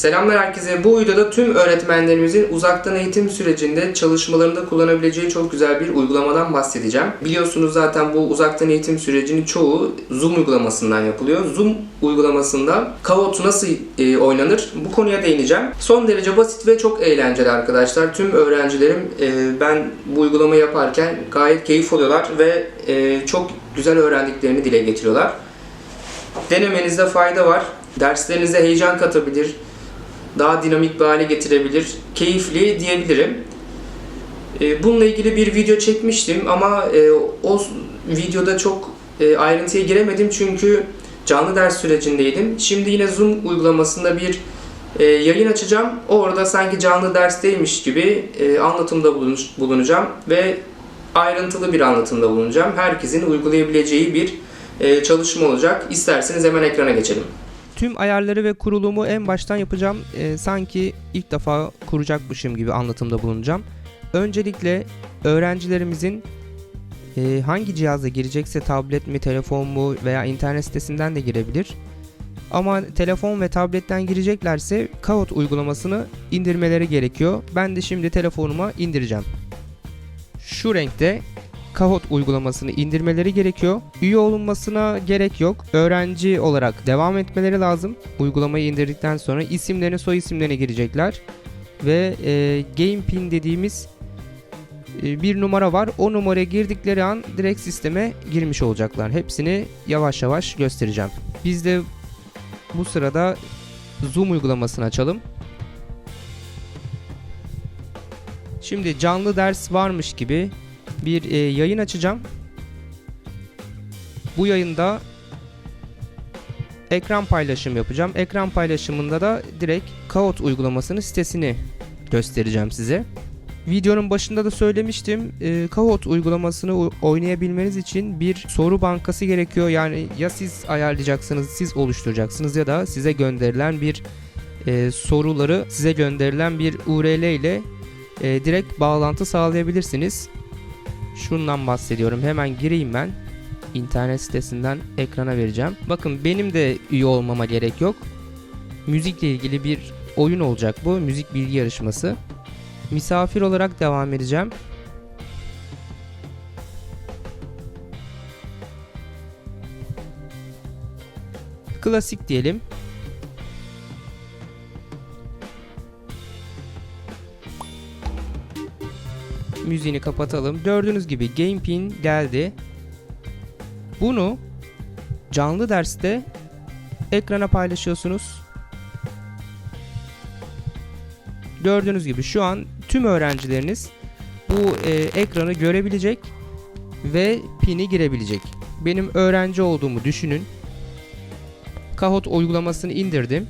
Selamlar herkese. Bu videoda tüm öğretmenlerimizin uzaktan eğitim sürecinde çalışmalarında kullanabileceği çok güzel bir uygulamadan bahsedeceğim. Biliyorsunuz zaten bu uzaktan eğitim sürecinin çoğu Zoom uygulamasından yapılıyor. Zoom uygulamasında Kahoot nasıl e, oynanır bu konuya değineceğim. Son derece basit ve çok eğlenceli arkadaşlar. Tüm öğrencilerim e, ben bu uygulamayı yaparken gayet keyif alıyorlar ve e, çok güzel öğrendiklerini dile getiriyorlar. Denemenizde fayda var. Derslerinize heyecan katabilir, daha dinamik bir hale getirebilir, keyifli diyebilirim. E, Bununla ilgili bir video çekmiştim ama e, o videoda çok e, ayrıntıya giremedim çünkü canlı ders sürecindeydim. Şimdi yine Zoom uygulamasında bir yayın açacağım. Orada sanki canlı dersteymiş gibi anlatımda bulunacağım ve ayrıntılı bir anlatımda bulunacağım. Herkesin uygulayabileceği bir çalışma olacak. İsterseniz hemen ekrana geçelim. Tüm ayarları ve kurulumu en baştan yapacağım. Ee, sanki ilk defa kuracakmışım gibi anlatımda bulunacağım. Öncelikle öğrencilerimizin e, hangi cihazla girecekse tablet mi, telefon mu veya internet sitesinden de girebilir. Ama telefon ve tabletten gireceklerse Kahoot uygulamasını indirmeleri gerekiyor. Ben de şimdi telefonuma indireceğim. Şu renkte Kahoot uygulamasını indirmeleri gerekiyor. Üye olunmasına gerek yok. Öğrenci olarak devam etmeleri lazım. Uygulamayı indirdikten sonra isimlerini soy isimlerini girecekler. Ve e, Game Pin dediğimiz e, bir numara var. O numaraya girdikleri an direkt sisteme girmiş olacaklar. Hepsini yavaş yavaş göstereceğim. Biz de bu sırada Zoom uygulamasını açalım. Şimdi canlı ders varmış gibi bir e, yayın açacağım. Bu yayında ekran paylaşım yapacağım. Ekran paylaşımında da direkt Kahoot uygulamasının sitesini göstereceğim size. Videonun başında da söylemiştim. E, Kahoot uygulamasını oynayabilmeniz için bir soru bankası gerekiyor. Yani ya siz ayarlayacaksınız, siz oluşturacaksınız ya da size gönderilen bir e, soruları size gönderilen bir URL ile e, direkt bağlantı sağlayabilirsiniz. Şundan bahsediyorum. Hemen gireyim ben. İnternet sitesinden ekrana vereceğim. Bakın benim de üye olmama gerek yok. Müzikle ilgili bir oyun olacak bu. Müzik bilgi yarışması. Misafir olarak devam edeceğim. Klasik diyelim. Müziğini kapatalım. Gördüğünüz gibi Game Pin geldi. Bunu canlı derste ekrana paylaşıyorsunuz. Gördüğünüz gibi şu an tüm öğrencileriniz bu e, ekranı görebilecek ve pini girebilecek. Benim öğrenci olduğumu düşünün. Kahoot uygulamasını indirdim.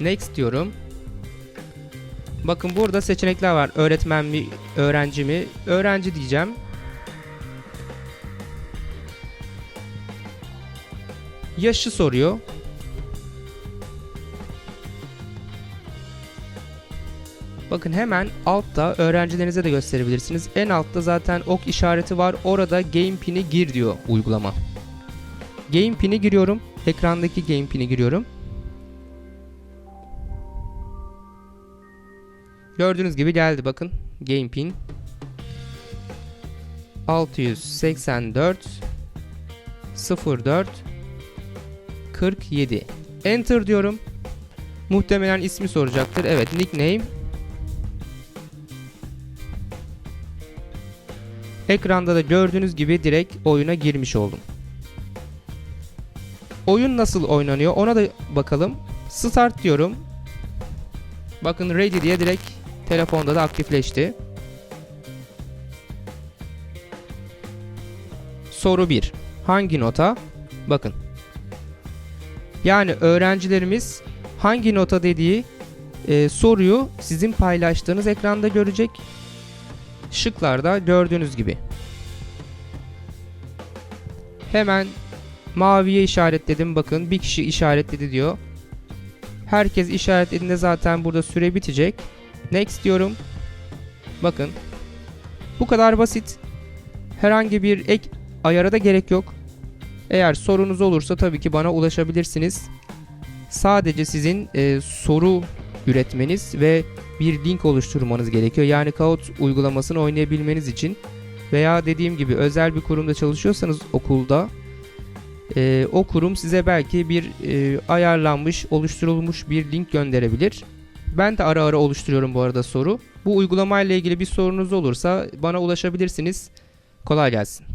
Next diyorum. Bakın burada seçenekler var. Öğretmen mi, öğrenci mi? Öğrenci diyeceğim. Yaşı soruyor. Bakın hemen altta öğrencilerinize de gösterebilirsiniz. En altta zaten ok işareti var. Orada Game Pin'i gir diyor uygulama. Game Pin'i giriyorum. Ekrandaki Game Pin'i giriyorum. Gördüğünüz gibi geldi bakın. Game pin. 684 04 47. Enter diyorum. Muhtemelen ismi soracaktır. Evet, nickname. Ekranda da gördüğünüz gibi direkt oyuna girmiş oldum. Oyun nasıl oynanıyor ona da bakalım. Start diyorum. Bakın ready diye direkt telefonda da aktifleşti. Soru 1. Hangi nota? Bakın. Yani öğrencilerimiz hangi nota dediği e, soruyu sizin paylaştığınız ekranda görecek. Şıklarda gördüğünüz gibi. Hemen maviye işaretledim. Bakın bir kişi işaretledi diyor. Herkes işaretlediğinde zaten burada süre bitecek. Next diyorum. Bakın. Bu kadar basit. Herhangi bir ek ayara da gerek yok. Eğer sorunuz olursa tabii ki bana ulaşabilirsiniz. sadece sizin e, soru üretmeniz ve bir link oluşturmanız gerekiyor. Yani Kahoot uygulamasını oynayabilmeniz için veya dediğim gibi özel bir kurumda çalışıyorsanız okulda e, o kurum size belki bir e, ayarlanmış, oluşturulmuş bir link gönderebilir. Ben de ara ara oluşturuyorum bu arada soru. Bu uygulamayla ilgili bir sorunuz olursa bana ulaşabilirsiniz. Kolay gelsin.